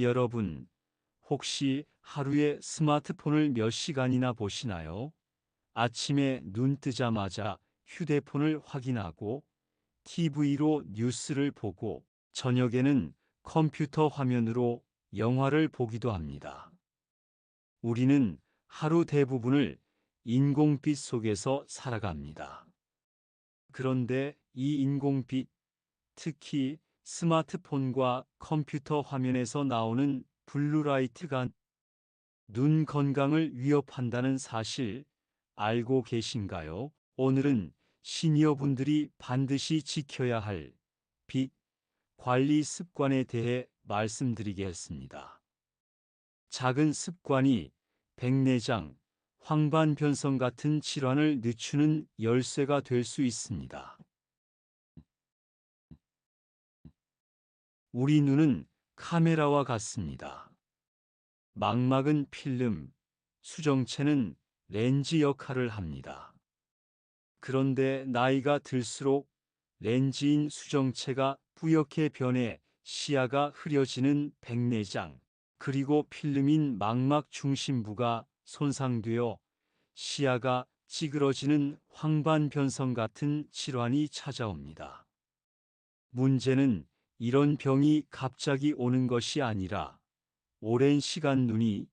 여러분, 혹시 하루에 스마트폰을 몇 시간이나 보시나요? 아침에 눈 뜨자마자 휴대폰을 확인하고 TV로 뉴스를 보고 저녁에는 컴퓨터 화면으로 영화를 보기도 합니다. 우리는 하루 대부분을 인공빛 속에서 살아갑니다. 그런데 이 인공빛, 특히 스마트폰과 컴퓨터 화면에서 나오는 블루라이트가 눈 건강을 위협한다는 사실 알고 계신가요? 오늘은 시니어분들이 반드시 지켜야 할 빛 관리 습관에 대해 말씀드리겠습니다. 작은 습관이 백내장, 황반변성 같은 질환을 늦추는 열쇠가 될 수 있습니다. 우리 눈은 카메라와 같습니다. 망막은 필름, 수정체는 렌즈 역할을 합니다. 그런데 나이가 들수록 렌즈인 수정체가 뿌옇게 변해 시야가 흐려지는 백내장, 그리고 필름인 망막 중심부가 손상되어 시야가 찌그러지는 황반변성 같은 질환이 찾아옵니다. 문제는 이런 병이 갑자기 오는 것이 아니라 오랜 시간 눈이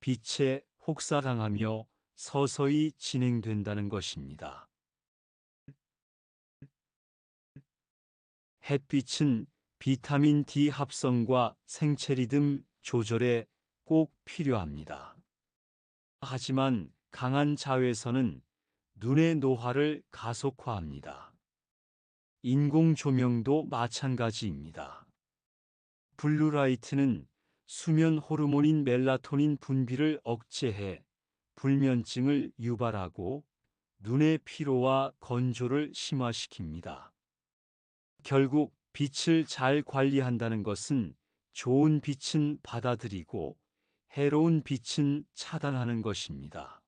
빛에 혹사당하며 서서히 진행된다는 것입니다. 햇빛은 비타민 D 합성과 생체 리듬 조절에 꼭 필요합니다. 하지만 강한 자외선은 눈의 노화를 가속화합니다. 인공 조명도 마찬가지입니다. 블루라이트는 수면 호르몬인 멜라토닌 분비를 억제해 불면증을 유발하고 눈의 피로와 건조를 심화시킵니다. 결국 빛을 잘 관리한다는 것은 좋은 빛은 받아들이고 해로운 빛은 차단하는 것입니다.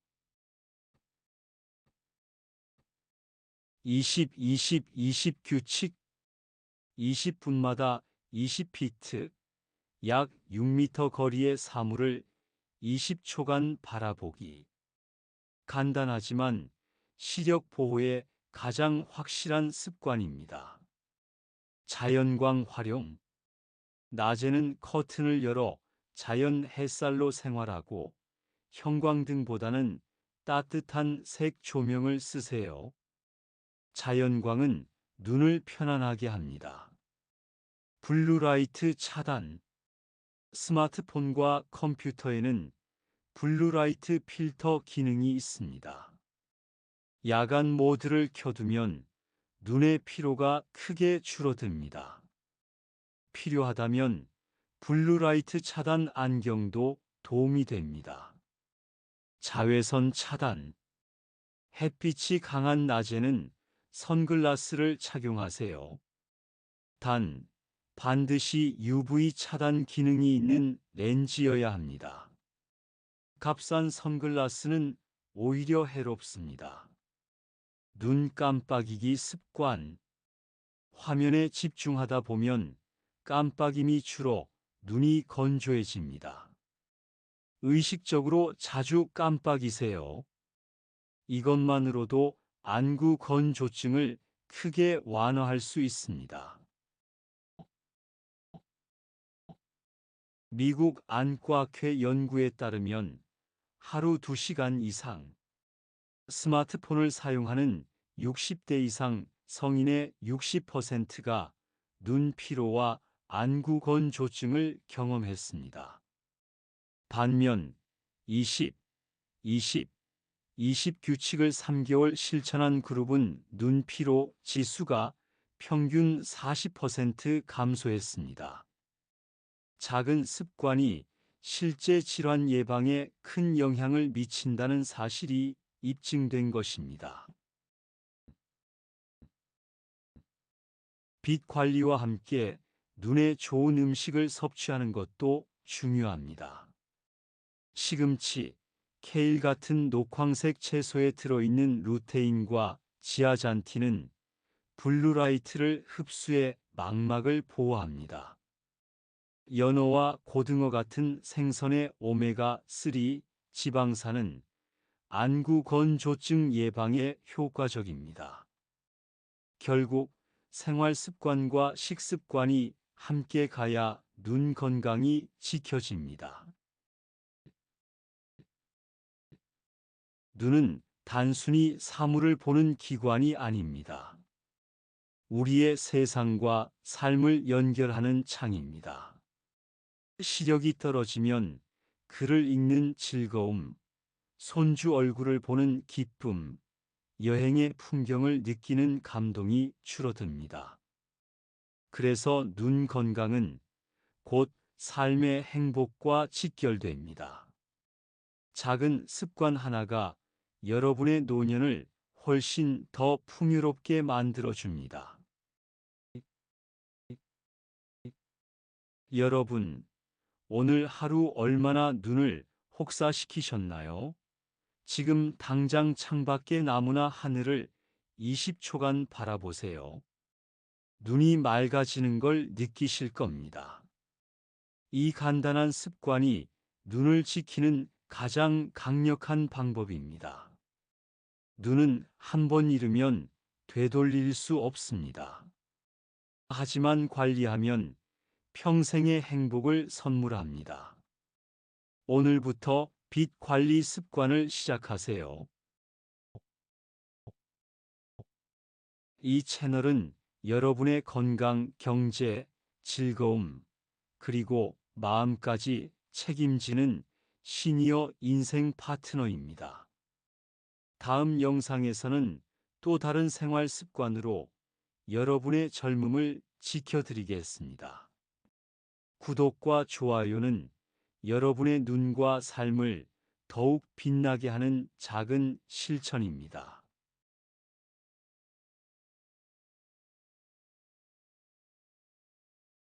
20, 20, 20 규칙 20분마다 20피트 약 6m 거리의 사물을 20초간 바라보기. 간단하지만 시력 보호에 가장 확실한 습관입니다. 자연광 활용. 낮에는 커튼을 열어 자연 햇살로 생활하고 형광등보다는 따뜻한 색 조명을 쓰세요. 자연광은 눈을 편안하게 합니다. 블루라이트 차단. 스마트폰과 컴퓨터에는 블루라이트 필터 기능이 있습니다. 야간 모드를 켜두면 눈의 피로가 크게 줄어듭니다. 필요하다면 블루라이트 차단 안경도 도움이 됩니다. 자외선 차단. 햇빛이 강한 낮에는 선글라스를 착용하세요. 단, 반드시 UV 차단 기능이 있는 렌즈여야 합니다. 값싼 선글라스는 오히려 해롭습니다. 눈 깜빡이기 습관. 화면에 집중하다 보면 깜빡임이 줄어 눈이 건조해집니다. 의식적으로 자주 깜빡이세요. 이것만으로도 안구 건조증을 크게 완화할 수 있습니다. 미국 안과학회 연구에 따르면 하루 2시간 이상 스마트폰을 사용하는 60대 이상 성인의 60%가 눈 피로와 안구 건조증을 경험했습니다. 반면 20, 20, 20 규칙을 3개월 실천한 그룹은 눈 피로 지수가 평균 40% 감소했습니다. 작은 습관이 실제 질환 예방에 큰 영향을 미친다는 사실이 입증된 것입니다. 빛 관리와 함께 눈에 좋은 음식을 섭취하는 것도 중요합니다. 시금치, 케일 같은 녹황색 채소에 들어있는 루테인과 지아잔틴은 블루라이트를 흡수해 망막을 보호합니다. 연어와 고등어 같은 생선의 오메가3 지방산은 안구 건조증 예방에 효과적입니다. 결국 생활 습관과 식습관이 함께 가야 눈 건강이 지켜집니다. 눈은 단순히 사물을 보는 기관이 아닙니다. 우리의 세상과 삶을 연결하는 창입니다. 시력이 떨어지면 글을 읽는 즐거움, 손주 얼굴을 보는 기쁨, 여행의 풍경을 느끼는 감동이 줄어듭니다. 그래서 눈 건강은 곧 삶의 행복과 직결됩니다. 작은 습관 하나가 여러분의 노년을 훨씬 더 풍요롭게 만들어줍니다. 여러분, 오늘 하루 얼마나 눈을 혹사시키셨나요? 지금 당장 창밖의 나무나 하늘을 20초간 바라보세요. 눈이 맑아지는 걸 느끼실 겁니다. 이 간단한 습관이 눈을 지키는 가장 강력한 방법입니다. 눈은 한 번 잃으면 되돌릴 수 없습니다. 하지만 관리하면 평생의 행복을 선물합니다. 오늘부터 빛 관리 습관을 시작하세요. 이 채널은 여러분의 건강, 경제, 즐거움, 그리고 마음까지 책임지는 시니어 인생 파트너입니다. 다음 영상에서는 또 다른 생활 습관으로 여러분의 젊음을 지켜드리겠습니다. 구독과 좋아요는 여러분의 눈과 삶을 더욱 빛나게 하는 작은 실천입니다.